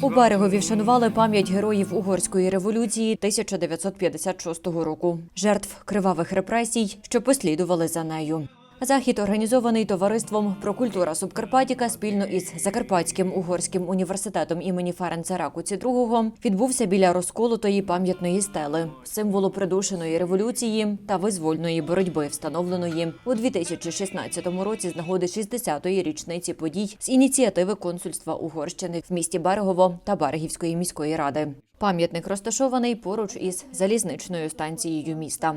У берегові вшанували пам'ять героїв угорської революції 1956 року, жертв кривавих репресій, що послідували за нею. Захід організований товариством Прокультура Субкарпатіка спільно із Закарпатським угорським університетом імені Ференца Ракуці II відбувся біля розколотої пам'ятної стели, символу придушеної революції та визвольної боротьби, встановленої у 2016 році з нагоди 60-ї річниці подій з ініціативи консульства Угорщини в місті Берегово та Берегівської міської ради. Пам'ятник розташований поруч із залізничною станцією міста.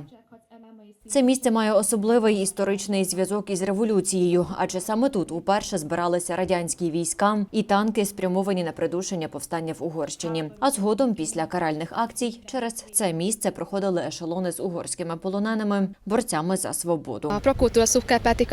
Це місце має особливий історичний зв'язок із революцією, адже саме тут уперше збиралися радянські війська і танки, спрямовані на придушення повстання в Угорщині. А згодом, після каральних акцій, через це місце проходили ешелони з угорськими полоненими, борцями за свободу.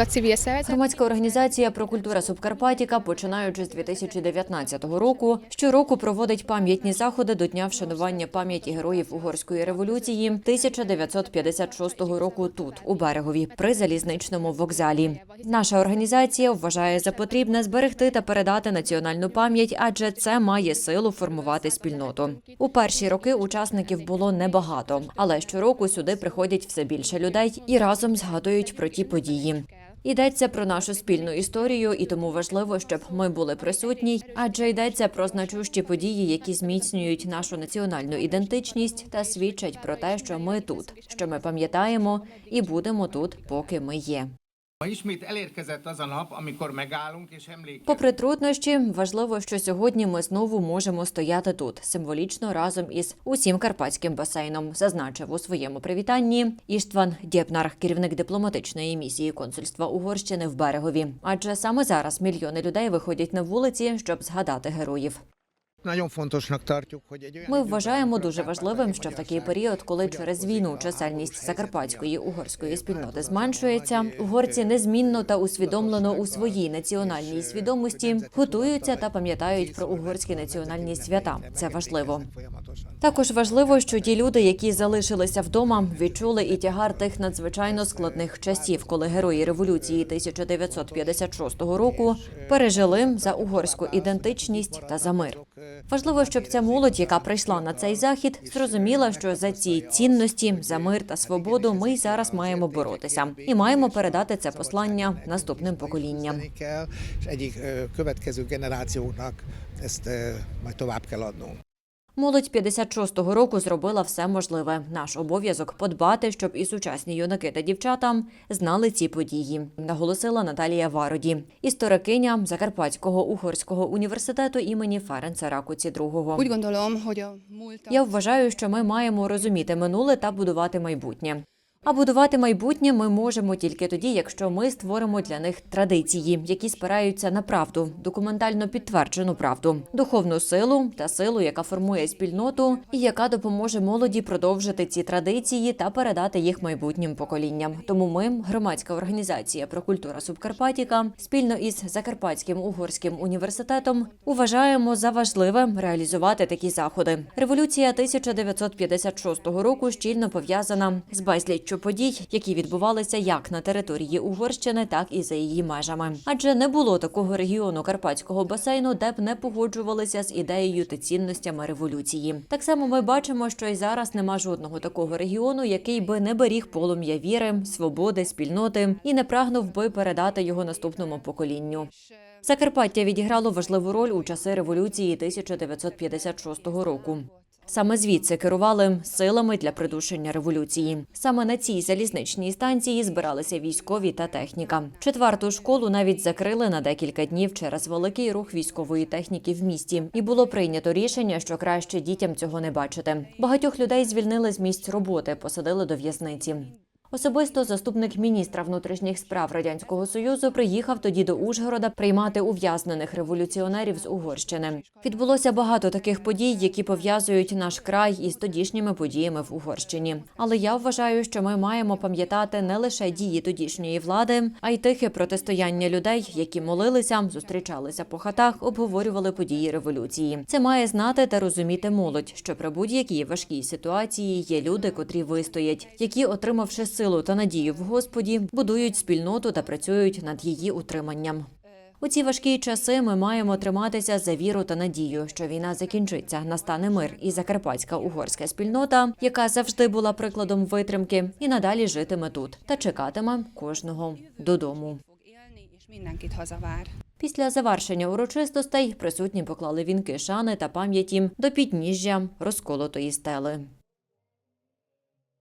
Civil szervezet Громадська організація Прокультура Субкарпатіка, починаючи з 2019 року, щороку проводить пам'ятні заходи до дня вшанування пам'яті героїв угорської революції 1956 року тут, у берегові, при залізничному вокзалі. Наша організація вважає за потрібне зберегти та передати національну пам'ять, адже це має силу формувати спільноту. У перші роки учасників було небагато, але щороку сюди приходять все більше людей і разом згадують про ті події. Йдеться про нашу спільну історію, і тому важливо, щоб ми були присутні, адже йдеться про значущі події, які зміцнюють нашу національну ідентичність та свідчать про те, що ми тут, що ми пам'ятаємо і будемо тут, поки ми є. Попри труднощі, важливо, що сьогодні ми знову можемо стояти тут символічно разом із усім карпатським басейном, зазначив у своєму привітанні Іштван Дєпнар, керівник дипломатичної місії консульства Угорщини в берегові. Адже саме зараз мільйони людей виходять на вулиці, щоб згадати героїв. Ми вважаємо дуже важливим, що в такий період, коли через війну чисельність закарпатської угорської спільноти зменшується, угорці е, незмінно та усвідомлено у своїй національній свідомості готуються та пам'ятають про угорські національні свята. Це важливо. Також важливо, що ті люди, які залишилися вдома, відчули і тягар тих надзвичайно складних часів, коли герої революції 1956 року пережили за угорську ідентичність та за мир. Важливо, щоб ця молодь, яка прийшла на цей захід, зрозуміла, що за ці цінності, за мир та свободу, ми й зараз маємо боротися і маємо передати це послання наступним поколінням. Молодь 56-го року зробила все можливе. Наш обов'язок подбати, щоб і сучасні юнаки та дівчата знали ці події, наголосила Наталія Вароді, історикиня Закарпатського угорського університету імені Ференца Ракуці II. Я вважаю, що ми маємо розуміти минуле та будувати майбутнє. А будувати майбутнє ми можемо тільки тоді, якщо ми створимо для них традиції, які спираються на правду, документально підтверджену правду, духовну силу та силу, яка формує спільноту, і яка допоможе молоді продовжити ці традиції та передати їх майбутнім поколінням. Тому ми, громадська організація Прокультура Субкарпатіка, спільно із Закарпатським угорським університетом, вважаємо за важливе реалізувати такі заходи. Революція 1956 року щільно пов'язана з безліччю подій, які відбувалися як на території Угорщини, так і за її межами. Адже не було такого регіону карпатського басейну, де б не погоджувалися з ідеєю та цінностями революції. Так само ми бачимо, що й зараз нема жодного такого регіону, який би не беріг полум'я віри, свободи, спільноти і не прагнув би передати його наступному поколінню. Закарпаття відіграло важливу роль у часи революції 1956 року. Саме звідси керували силами для придушення революції. Саме на цій залізничній станції збиралися військові та техніка. Четверту школу навіть закрили на декілька днів через великий рух військової техніки в місті, і було прийнято рішення, що краще дітям цього не бачити. Багатьох людей звільнили з місць роботи, посадили до в'язниці. Особисто заступник міністра внутрішніх справ радянського союзу приїхав тоді до Ужгорода приймати ув'язнених революціонерів з Угорщини. Відбулося багато таких подій, які пов'язують наш край із тодішніми подіями в Угорщині. Але я вважаю, що ми маємо пам'ятати не лише дії тодішньої влади, а й тихе протистояння людей, які молилися, зустрічалися по хатах, обговорювали події революції. Це має знати та розуміти молодь, що при будь-якій важкій ситуації є люди, котрі вистоять, які, отримавши силу та надію в Господі, будують спільноту та працюють над її утриманням. У ці важкі часи ми маємо триматися за віру та надію, що війна закінчиться, настане мир, і закарпатська угорська спільнота, яка завжди була прикладом витримки, і надалі житиме тут та чекатиме кожного додому. Після завершення урочистостей присутні поклали вінки шани та пам'яті до підніжжя розколотої стели.